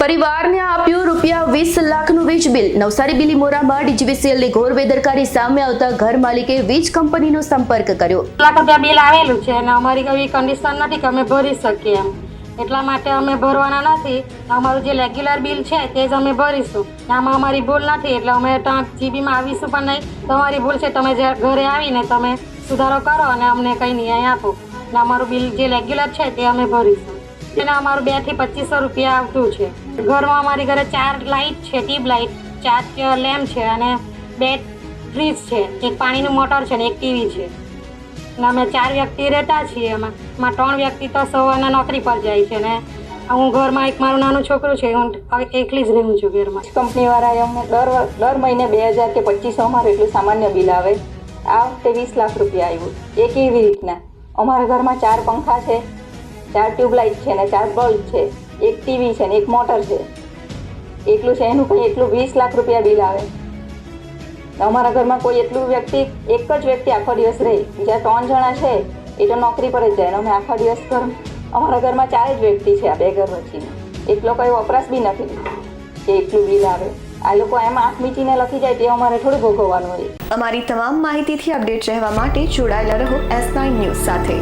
પરિવારને આપ્યું રૂપિયા વીસ લાખનું વીજ બિલ. નવસારી બિલીમોરામાં ડીજીવીસીએલની ઘોર બેદરકારી સામે આવતા ઘર માલિકે વીજ કંપનીનો સંપર્ક કર્યો. લાખ રૂપિયા બિલ આવેલું છે અને અમારી એવી કન્ડિશન નથી કે અમે ભરી શકીએ એમ. એટલા માટે અમે ભરવાના નથી. અમારું જે રેગ્યુલર બિલ છે તે જ અમે ભરીશું. આમાં અમારી ભૂલ નથી, એટલે અમે ત્યાં જીબીમાં આવીશું પણ નહીં. તમારી ભૂલ છે, તમે જે ઘરે આવીને તમે સુધારો કરો અને અમને કંઈ ન્યાય આપો. ને અમારું બિલ જે રેગ્યુલર છે તે અમે ભરીશું. એના અમારું બેથી પચીસો રૂપિયા આવતું છે. ઘરમાં અમારી ઘરે ચાર લાઇટ છે ટ્યુબ લાઇટ ચાર લેમ્પ છે અને બે ફ્રીજ છે. એક પાણીનું મોટર છે ને એક ટીવી છે. ને અમે ચાર વ્યક્તિ રહેતા છીએ. એમાં એમાં ત્રણ વ્યક્તિ તો સવારના નોકરી પર જાય છે ને હું ઘરમાં એક મારું નાનું છોકરું છે, હું એકલી જ રહું છું ઘરમાં. કંપનીવાળાએ અમને દર દર મહિને બે હજાર કે પચીસો અમારું એટલું સામાન્ય બિલ આવે. આ વખતે વીસ લાખ રૂપિયા આવ્યું. એ કેવી રીતના. અમારા ઘરમાં ચાર પંખા છે, ચાર ટ્યુબલાઇટ છે ને ચાર બલ્બ છે. ટીવી છે ને એક મોટર છે. એટલું છે એનું કંઈ એટલું વીસ લાખ રૂપિયા બિલ આવે. અમારા ઘરમાં કોઈ એટલું વ્યક્તિ, એક જ વ્યક્તિ આખો દિવસ રહે. બીજા ત્રણ જણા છે, એ તો નોકરી પર જ જાય અમે આખો દિવસ ઘર, અમારા ઘરમાં ચાર જ વ્યક્તિ છે આ બે ઘર વચ્ચે. એટલો કોઈ વપરાશ બી નથી કે એટલું બિલ આવે. આ લોકો એમ આંખ મીચીને લખી જાય તે અમારે થોડું ભોગવવાનું હોય. અમારી તમામ માહિતીથી અપડેટ રહેવા માટે જોડાયેલા રહો એસ નાઇન ન્યૂઝ સાથે.